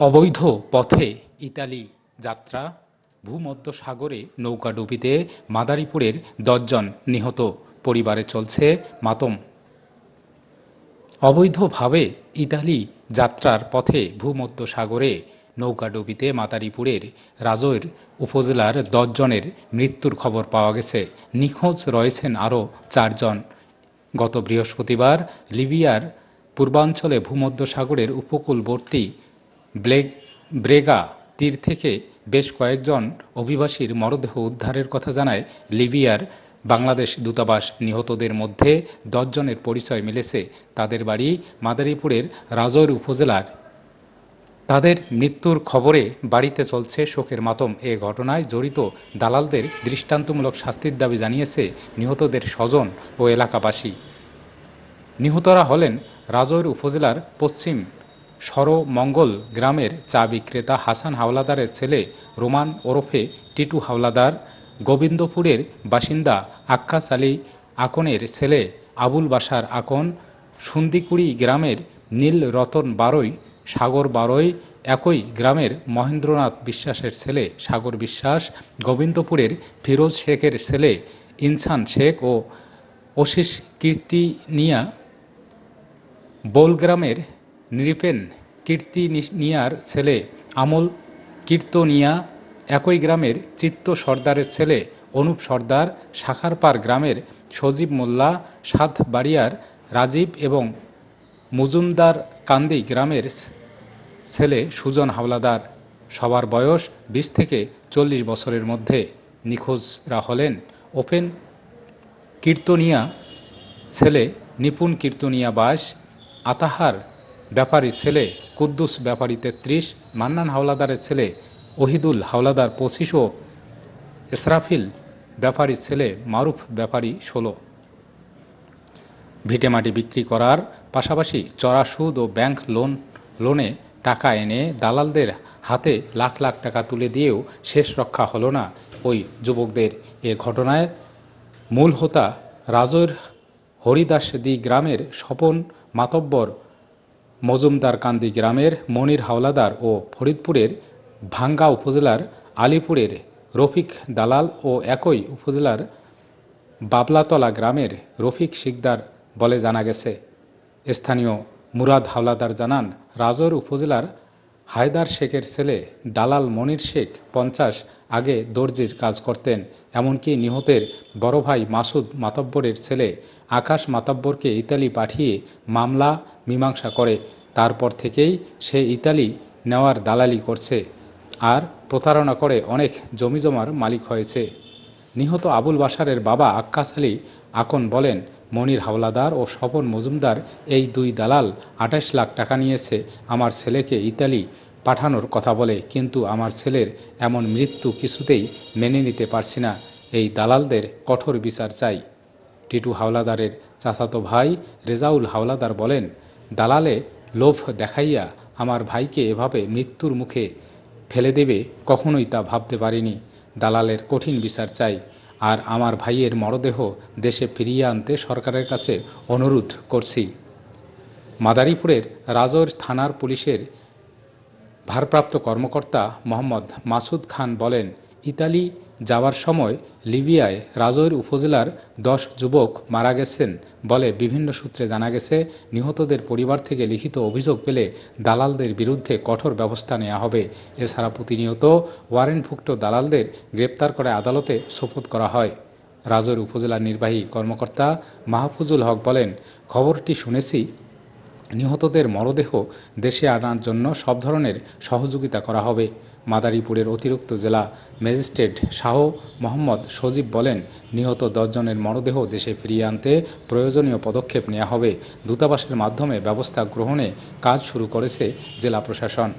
অবৈধ পথে ইতালি যাত্রা, ভূমধ্যসাগরে নৌকাডুবিতে মাদারীপুরের দশজন নিহত পরিবারে চলছে মাতম। অবৈধভাবে ইতালি যাত্রার পথে ভূমধ্যসাগরে নৌকাডুবিতে মাদারীপুরের রাজৈর উপজেলার দশজনের মৃত্যুর খবর পাওয়া গেছে। নিখোঁজ রয়েছেন আরও চারজন। গত বৃহস্পতিবার লিবিয়ার পূর্বাঞ্চলে ভূমধ্যসাগরের উপকূলবর্তী ব্লেগ ব্রেগা তীর থেকে বেশ কয়েকজন অভিবাসীর মরদেহ উদ্ধারের কথা জানায় লিবিয়ার বাংলাদেশ দূতাবাস। নিহতদের মধ্যে দশজনের পরিচয় মিলেছে। তাদের বাড়ি মাদারীপুরের রাজৈর উপজেলার। তাদের মৃত্যুর খবরে বাড়িতে চলছে শোকের মাতম। এ ঘটনায় জড়িত দালালদের দৃষ্টান্তমূলক শাস্তির দাবি জানিয়েছে নিহতদের স্বজন ও এলাকাবাসী। নিহতরা হলেন রাজৈর উপজেলার পশ্চিম সরমঙ্গল গ্রামের চা বিক্রেতা হাসান হাওলাদারের ছেলে রোমান ওরফে টিটু হাওলাদার, গোবিন্দপুরের বাসিন্দা আক্কাস আলী আকনের ছেলে আবুল বাশার আকন, সুন্দিকুড়ি গ্রামের নীল রতন বারৈ সাগর বারৈ একই গ্রামের মহেন্দ্রনাথ বিশ্বাসের ছেলে সাগর বিশ্বাস, গোবিন্দপুরের ফিরোজ শেখের ছেলে ইনসান শেখ ও অশিস কীর্তিনিয়া বোলগ্রামের নৃপেন কীর্তিনিয়ার ছেলে, আমল কীর্তনিয়া একই গ্রামের চিত্ত সর্দারের ছেলে, অনুপ সর্দার শাখারপাড় গ্রামের সজীব মোল্লা, সাতবাড়িয়ার রাজীব এবং মজুমদার কান্দি গ্রামের ছেলে সুজন হাওলাদার। সবার বয়স বিশ থেকে চল্লিশ বছরের মধ্যে। নিখোঁজরা হলেন ওপেন কীর্তনিয়া ছেলে নিপুণ কীর্তনিয়া বাস, আতাহার ব্যাপারী ছেলে, কুদ্দুস ব্যাপারী তেত্রিশ, মান্নান হাওলাদারের ছেলে, ওহিদুল হাওলাদার পঁচিশ ও ইসরাফিল ব্যাপারীর ছেলে, মারুফ ব্যাপারী ষোলো। ভিটেমাটি বিক্রি করার পাশাপাশি চড়া সুদ ও ব্যাংক লোন, লোনে টাকা এনে দালালদের হাতে লাখ লাখ টাকা তুলে দিয়েও শেষ রক্ষা হলো না ওই যুবকদের। এ ঘটনায় মূল হোতা রাজৈর হরিদাসদি গ্রামের স্বপন মাতব্বর মজুমদারকান্দি গ্রামের মনির হাওলাদার ও ফরিদপুরের ভাঙ্গা উপজেলার আলিপুরের রফিক দালাল ও একই উপজেলার বাবলাতলা গ্রামের রফিক শিকদার বলে জানা গেছে। স্থানীয় মুরাদ হাওলাদার জানান, রাজর উপজেলার হায়দার শেখের ছেলে দালাল মনির শেখ পঞ্চাশ আগে দর্জির কাজ করতেন, এমনকি নিহতের বড় ভাই মাসুদ মাতব্বরের ছেলে আকাশ মাতব্বরকে ইতালি পাঠিয়ে মামলা, মীমাংসা করে। তারপর থেকেই সে ইতালি নেওয়ার দালালি করছে আর প্রতারণা করে অনেক জমিজমার মালিক হয়েছে। নিহত আবুল বাশারের বাবা আক্কাস আলী আকন বলেন, মনির হাওলাদার ও স্বপন মজুমদার এই দুই দালাল আঠাশ লাখ টাকা নিয়েছে। আমার ছেলেকে ইতালি পাঠানোর কথা বলে, কিন্তু আমার ছেলের এমন মৃত্যু কিছুতেই মেনে নিতে পারছি না। এই দালালদের কঠোর বিচার চাই। টিটু হাওলাদারের চাচাতো ভাই রেজাউল হাওলাদার বলেন, দালালে লোভ দেখাইয়া আমার ভাইকে এভাবে মৃত্যুর মুখে ফেলে দেবে, কখনোই তা ভাবতে পারিনি। দালালের কঠিন বিচার চাই। আর আমার ভাইয়ের মরদেহ দেশে ফিরিয়ে আনতে সরকারের কাছে অনুরোধ করছি। মাদারীপুরের রাজর থানার পুলিশের ভারপ্রাপ্ত কর্মকর্তা মোহাম্মদ মাসুদ খান বলেন, ইতালি যাওয়ার সময় লিবিয়ায় রাজৌর উপজেলার দশ যুবক মারা গেছেন বলে বিভিন্ন সূত্রে জানা গেছে। নিহতদের পরিবার থেকে লিখিত অভিযোগ পেলে দালালদের বিরুদ্ধে কঠোর ব্যবস্থা নেওয়া হবে। এছাড়া প্রতিনিয়ত ওয়ারেন্টভুক্ত দালালদের গ্রেপ্তার করে আদালতে সোপত করা হয়। রাজৌর উপজেলার নির্বাহী কর্মকর্তা মাহফুজুল হক বলেন, খবরটি শুনেছি নিহতদের মরদেহ দেশে আনার জন্য সব ধরনের সহযোগিতা করা হবে। মাদারীপুরের অতিরিক্ত জেলা ম্যাজিস্ট্রেট শাহ মোহাম্মদ সজীব বলেন, নিহত দশজনের মরদেহ দেশে ফিরিয়ে আনতে প্রয়োজনীয় পদক্ষেপ নেওয়া হবে। দূতাবাসের মাধ্যমে ব্যবস্থা গ্রহণে কাজ শুরু করেছে জেলা প্রশাসন।